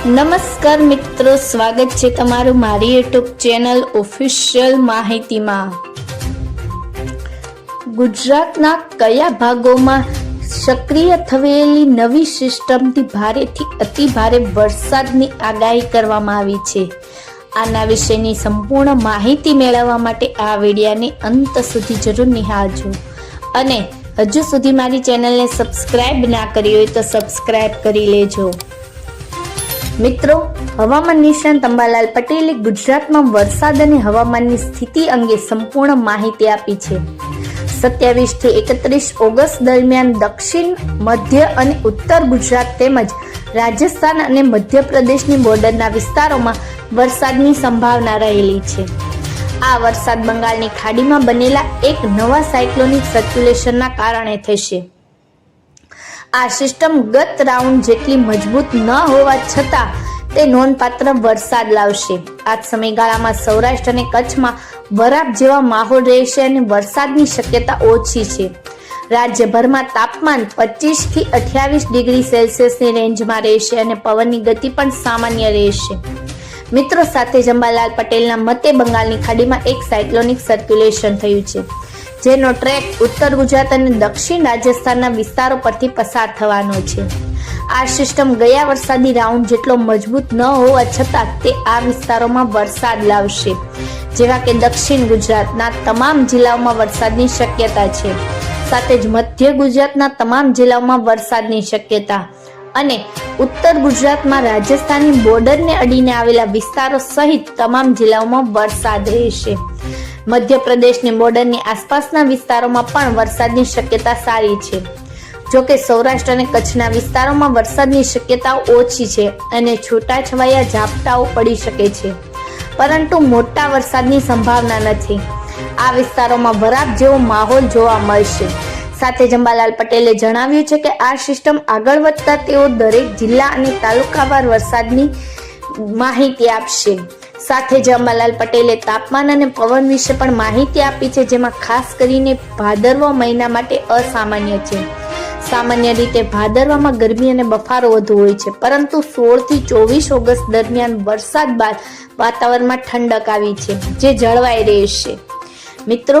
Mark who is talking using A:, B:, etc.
A: નમસ્કાર મિત્રો, સ્વાગત છે તમારું મારી યુટ્યુબ ચેનલ ઓફિશિયલ માહિતીમાં. ગુજરાતના કયા ભાગોમાં સક્રિય થયેલી નવી સિસ્ટમથી ભારેથી અતિ ભારે વરસાદની આગાહી કરવામાં આવી છે? આના વિશેની સંપૂર્ણ માહિતી મેળવવા માટે આ વિડીયાને અંત સુધી જરૂર નિહાળજો. અને હજુ સુધી મારી ચેનલને સબસ્ક્રાઇબ ના કરી હોય તો સબસ્ક્રાઇબ કરી લેજો. મિત્રો, હવામાન નિષ્ણાંત અંબાલાલ પટેલે ગુજરાતમાં વરસાદ અને હવામાનની સ્થિતિ અંગે સંપૂર્ણ માહિતી આપી છે. સત્યાવીસથી એકત્રીસ ઓગસ્ટ દરમિયાન દક્ષિણ, મધ્ય અને ઉત્તર ગુજરાત તેમજ રાજસ્થાન અને મધ્યપ્રદેશની બોર્ડરના વિસ્તારોમાં વરસાદની સંભાવના રહેલી છે. આ વરસાદ બંગાળની ખાડીમાં બનેલા એક નવા સાયક્લોનિક સર્ક્યુલેશનના કારણે થશે. આ સિસ્ટમ ગત રાઉન્ડ જેટલી મજબૂત ન હોવા છતાં તે નોંધપાત્ર વરસાદ લાવશે. આ સમયગાળામાં સૌરાષ્ટ્ર અને કચ્છમાં વરાપ જેવા માહોલ રહેશે અને વરસાદની શક્યતા ઓછી છે. રાજ્યભરમાં તાપમાન પચીસથી અઠ્યાવીસ ડિગ્રી સેલ્સિયસની રેન્જમાં રહેશે અને પવનની ગતિ પણ સામાન્ય રહેશે. મિત્રો સાથે જંબાલાલ પટેલના મતે બંગાળની ખાડીમાં એક સાયક્લોનિક સર્ક્યુલેશન થયું છે, જેનો ટ્રેક ઉત્તર ગુજરાત અને દક્ષિણ રાજસ્થાનના વિસ્તારો પરથી પસાર થવાનો છે. આ સિસ્ટમ ગયા વરસાદી રાઉન્ડ જેટલો મજબૂત ન હોવા છતાં તે આ વિસ્તારોમાં વરસાદ લાવશે, જેવા કે દક્ષિણ ગુજરાતના તમામ જિલ્લાઓમાં વરસાદની શક્યતા છે. સાથે જ મધ્ય ગુજરાતના તમામ જિલ્લાઓમાં વરસાદની શક્યતા અને ઉત્તર ગુજરાતમાં રાજસ્થાનની બોર્ડરને અડીને આવેલા વિસ્તારો સહિત તમામ જિલ્લાઓમાં વરસાદ રહેશે. મધ્યપ્રદેશની બોર્ડરની આસપાસના વિસ્તારોમાં પણ વરસાદની શક્યતા સારી છે. જોકે સૌરાષ્ટ્ર અને કચ્છના વિસ્તારોમાં વરસાદની શક્યતાઓ ઓછી છે અને છૂટાછવાયા ઝાપટાઓ પડી શકે છે. પરંતુ મોટા વરસાદની સંભાવના નથી. આ વિસ્તારોમાં વરાપ જેવો માહોલ જોવા મળશે. સાથે જંબાલાલ પટેલે જણાવ્યું છે કે આ સિસ્ટમ આગળ વધતા તેઓ દરેક જિલ્લા અને તાલુકાવાર વરસાદની માહિતી આપશે. સાથે જ પટેલે તાપમાન અને પવન વિશે પણ માહિતી આપી છે, જેમાં ખાસ કરીને ભાદરવા મહિના માટે અસામાન્ય છે. સામાન્ય રીતે ભાદરવામાં ગરમી અને બફારો વધુ હોય છે, પરંતુ સોળથી ચોવીસ ઓગસ્ટ દરમિયાન વરસાદ બાદ વાતાવરણમાં ઠંડક આવી છે, જે જળવાઈ રહેશે. મિત્રો